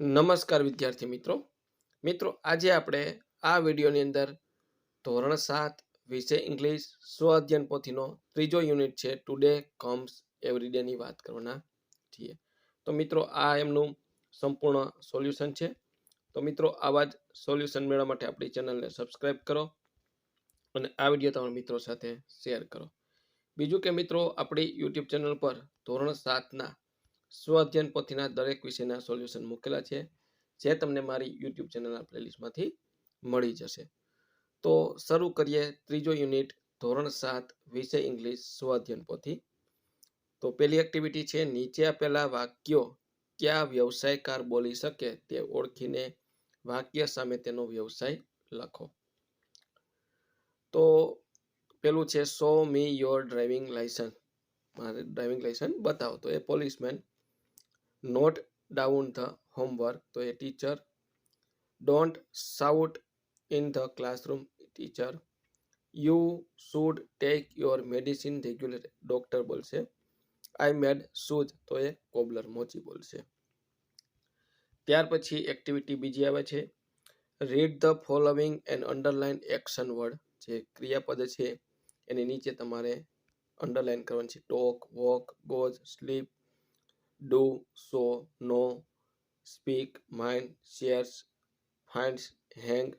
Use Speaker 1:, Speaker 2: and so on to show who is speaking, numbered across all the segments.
Speaker 1: નમસ્કાર વિદ્યાર્થી મિત્રો. મિત્રો, આજે આપણે આ વિડીયોની અંદર ધોરણ સાત વિષય ઇંગ્લિશ સ્વ અધ્યયન પોથીનો ત્રીજો યુનિટ છે ટુડે કમ્સ એવરીડેની વાત કરવાના છીએ. તો મિત્રો, આ એમનું સંપૂર્ણ સોલ્યુશન છે. તો મિત્રો, આવા જ સોલ્યુશન મેળવવા માટે આપણી ચેનલને સબસ્ક્રાઇબ કરો અને આ વીડિયો તમારા મિત્રો સાથે શેર કરો. બીજું કે મિત્રો, આપણી યુટ્યુબ ચેનલ પર ધોરણ સાતના સ્વ અધ્યયન પોથીના દરેક વિષયના સોલ્યુશન મૂકેલા છે, જે તમને મારી યુટ્યુબ ચેનલના પ્લેલિસ્ટમાંથી મળી જશે. તો શરૂ કરીએ ત્રીજો યુનિટ ધોરણ સાત, વિષય ઇંગ્લિશ સ્વઅધ્યયન પોથી? તો પહેલી એક્ટિવિટી છે, નીચે આપેલા વાક્યો કયા વ્યવસાયકાર બોલી શકે તે ઓળખીને વાક્ય સામે તેનો વ્યવસાય લખો. તો પેલું છે show me your driving licence મારે ડ્રાઇવિંગ લાયસન્સ બતાવો. તો એ policeman note down the homework તો એ teacher don't shout in the classroom teacher you should take your medicine regular doctor બોલશે આઈ મેડ શૂઝ તો એ કોબલર મોચી બોલશે ત્યાર પછી એક્ટિવિટી બીજી આવે છે read the following and underline action word જે ક્રિયાપદ છે એની નીચે તમારે અંડરલાઇન કરવાની છે talk walk goes sleep do sew know speak mind shares finds hang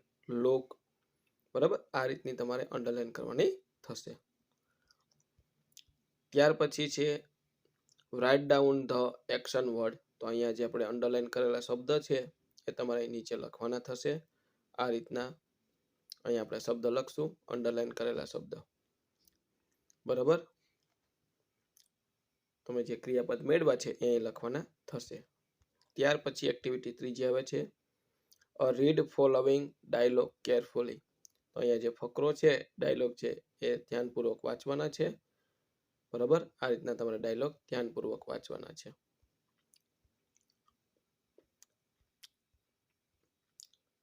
Speaker 1: look બરાબર? આ રીતની તમારે અંડરલાઇન કરવાની થશે. ત્યાર પછી છે write down the action word તો અહીંયા જે આપણે અંડરલાઇન કરેલા શબ્દ છે, એ તમારે નીચે લખવાના થશે. આ રીતના અહીંયા આપણે શબ્દ લખશું અંડરલાઇન કરેલા શબ્દ. બરાબર? તમે જે ક્રિયાપદ મેળવા છે, એ લખવાના થશે. ત્યાર પછી એક્ટિવિટી ત્રીજી આવે છે. A read following dialogue carefully તો અહીંયા જે ફકરો છે ડાયલોગ છે, એ ધ્યાનપૂર્વક વાંચવાના છે. બરાબર? આ રીતના તમારે ડાયલોગ ધ્યાનપૂર્વક વાંચવાના છે.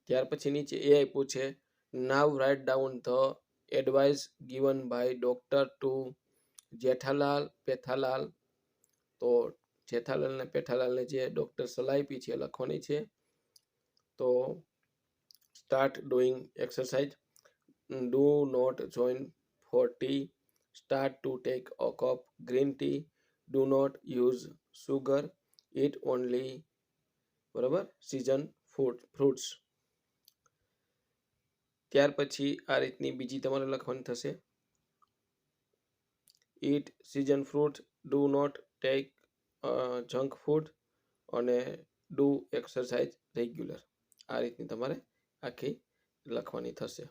Speaker 1: ત્યાર પછી નીચે એ આપ્યું છે now write down the advice given by doctor to Jethalal, Pethalal તો જેઠાલાલ ને પેઠાલાલને જે ડૉક્ટર સલાહ આપી છે લખવાની છે. તો start doing exercise do not join for tea start to take a cup green tea do not use sugar eat only બરાબર સિઝન ફૂડ ફ્રૂટ્સ ત્યાર પછી આ રીતની બીજી તમારે લખવાની થશે. Eat season fruit do not take junk food અને ડુ એક્સરસાઇઝ રેગ્યુલર આ રીતની તમારે આખી લખવાની થશે.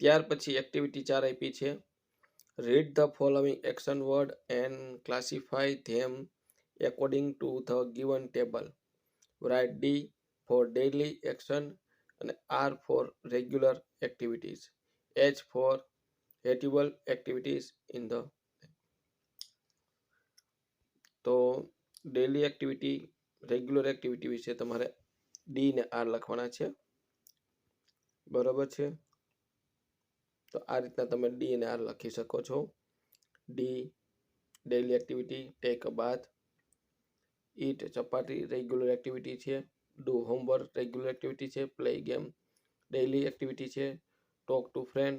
Speaker 1: ત્યાર પછી એક્ટિવિટી ચાર આપી છે. Read the following action word and classify them according to the given table write D for daily action અને R for regular activities H for હેટિબલ activities in the તો ડેલી એક્ટિવિટી રેગ્યુલર એક્ટિવિટી વિશે તમારે D ને R લખવાના છે. બરાબર છે? તો આ રીતના તમે ડી અને આર લખી શકો છો. D daily activity take a bath eat chapati regular activity છે. ડુ હોમવર્ક રેગ્યુલર એક્ટિવિટી છે. પ્લે ગેમ ડેલી એક્ટિવિટી છે. Talk to friend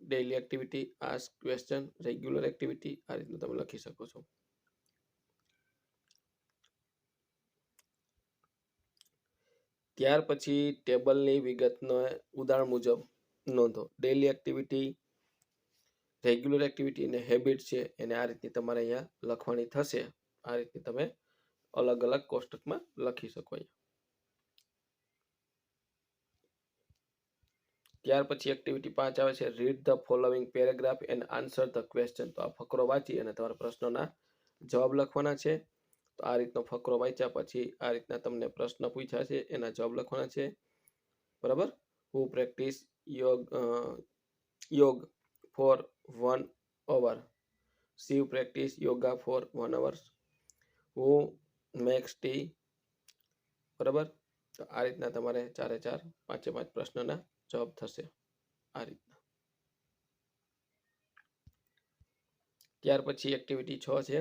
Speaker 1: daily activity ask question regular activity આ રીતનું તમે લખી શકો છો. ત્યાર પછી ટેબલની વિગતનો ઉદાહરણ મુજબ નોંધો. ડેલી એક્ટિવિટી રેગ્યુલર એક્ટિવિટી અને હેબિટ છે, એને આ રીતની તમારે અહીંયા લખવાની થશે. આ રીતની તમે અલગ અલગ કોષ્ટકમાં લખી શકો અહીંયા. ત્યાર પછી એક્ટિવિટી પાંચ આવે છે. Read the following paragraph and answer the question તો આ ફકરો વાંચી અને તમારા પ્રશ્નોના જવાબ લખવાના છે. તો આ રીતનો ફકરો વાંચ્યા પછી આ રીતના તમને પ્રશ્ન પૂછ્યા છે, એના જવાબ લખવાના છે. બરાબર? Who practise yoga yoga for one hour Shiv practise yoga for one hours who makes tea બરાબર? તો આ રીતના તમારે ચારે ચાર, પાંચે પાંચ પ્રશ્નના જવાબ થશે આ રીતના. ત્યાર પછી એક્ટિવિટી છ છે.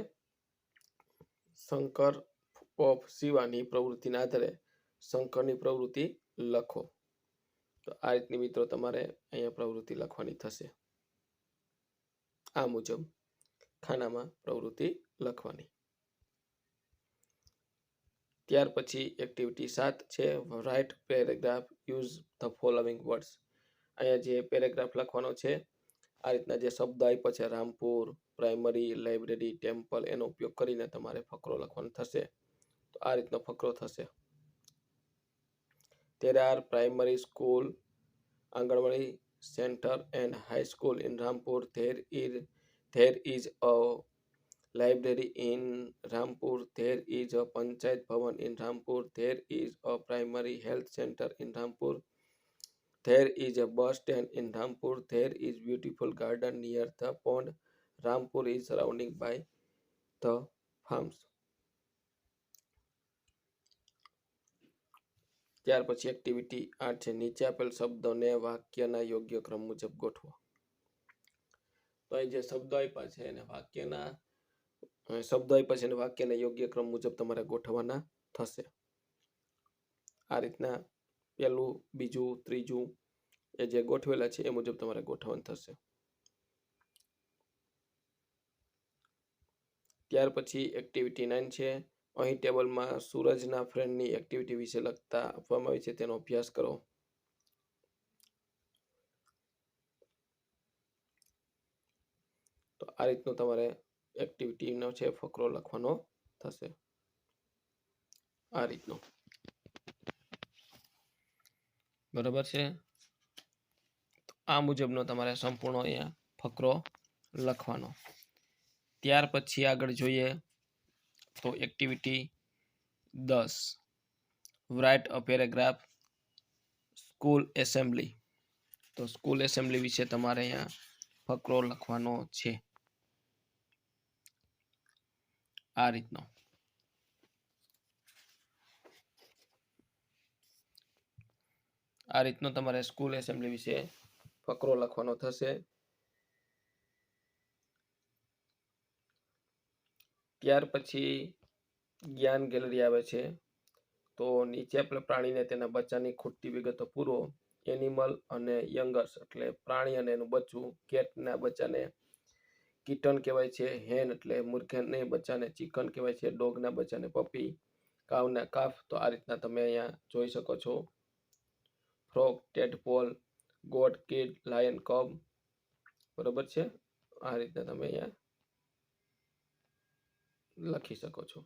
Speaker 1: શંકર ઓફ શિવાની પ્રવૃત્તિના આધારે શંકરની પ્રવૃત્તિ લખો. તો આ રીતની મિત્રો તમારે અહીંયા પ્રવૃત્તિ લખવાની થશે. આ મુજબ ખાનામાં પ્રવૃત્તિ લખવાની. ત્યાર પછી એક્ટિવિટી સાત છે. Write paragraph use the following words અહીંયા જે પેરેગ્રાફ લખવાનો છે આ રીતના જે શબ્દ આપ્યો છે રામપુર પ્રાઇમરી લાઇબ્રેરી ટેમ્પલ એનો ઉપયોગ કરીને તમારે ફકરો લખવાનો થશે તો આ રીતનો ફકરો થશે there are primary school anganwadi and high school in rampur there is there is a library in rampur there is a panchayat bhavan in rampur there is a primary health center in rampur there is a bus stand in rampur. There is beautiful garden near the pond. Rampur is surrounded by the farms. ત્યાર પછી activity આઠ છે. નીચે આપેલ શબ્દોને વાક્યના યોગ્ય ક્રમ મુજબ ગોઠવો. તો અહીં જે શબ્દો આપ્યા છે એને વાક્યના શબ્દો આપ્યા છે એને વાક્યના યોગ્ય ક્રમ મુજબ તમારે ગોઠવવાના થશે. આ રીતના પહેલું, બીજું, ત્રીજું એ જે ગોઠવેલા છે એ મુજબ તમારે ગોઠવણ થશે. ત્યાર પછી એક્ટિવિટી નાઇન છે. અહીં ટેબલમાં સૂરજના ફ્રેન્ડની એક્ટિવિટી વિશે લખતા આપવામાં આવી છે, તેનો અભ્યાસ કરો. તો આ રીતનું તમારે એક્ટિવિટીનો છે, ફકરો લખવાનો થશે. આ રીતનો. બરાબર છે? આ મુજબનો તમારે સંપૂર્ણ અહીંયા ફકરો લખવાનો. ત્યાર પછી આગળ જોઈએ તો એક્ટિવિટી દસ. Write a paragraph school assembly તો સ્કૂલ એસેમ્બલી વિશે તમારે અહીંયા ફકરો લખવાનો છે. આ રીતનો. આ રીતનો તમારે સ્કૂલ એસેમ્બલી વિશે ફકરો લખવાનો થશે. ત્યાર પછી જ્ઞાન ગેલેરી આવે છે. તો નીચે આપણે પ્રાણીને તેના બચ્ચાની ખૂટતી વિગતો પૂરો. એનિમલ અને યંગર્સ એટલે પ્રાણી અને એનું બચ્ચું. કેટના બચ્ચાને કિટન કહેવાય છે. હેન એટલે મૂર્ખને બચ્ચાને ચિકન કહેવાય છે. ડોગના બચ્ચાને પપી કાવના કાફ તો આ રીતના તમે અહીંયા જોઈ શકો છો. Frog tadpole goat kid lion cub બરોબર છે? આ રીતના તમે અહીંયા લખી શકો છો.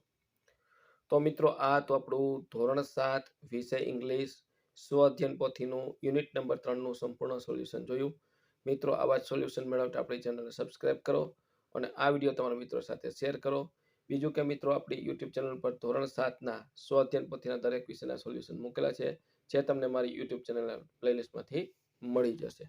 Speaker 1: તો મિત્રો, આ તો આપણું ધોરણ સાત, વિષય ઇંગ્લિશ સ્વઅધ્યયન પોથીનું યુનિટ નંબર ત્રણનું સંપૂર્ણ સોલ્યુશન જોયું. મિત્રો, આવા જ સોલ્યુશન મેળવતા આપણી ચેનલને સબસ્ક્રાઇબ કરો અને આ વીડિયો તમારા મિત્રો સાથે શેર કરો. બીજું કે મિત્રો, આપણી યુટ્યુબ ચેનલ પર ધોરણ સાતના સ્વઅધ્યયન પોથીના દરેક વિષયના સોલ્યુશન મૂકેલા છે. જે તમને મારી યુટ્યુબ ચેનલના પ્લેલિસ્ટમાંથી મળી જશે.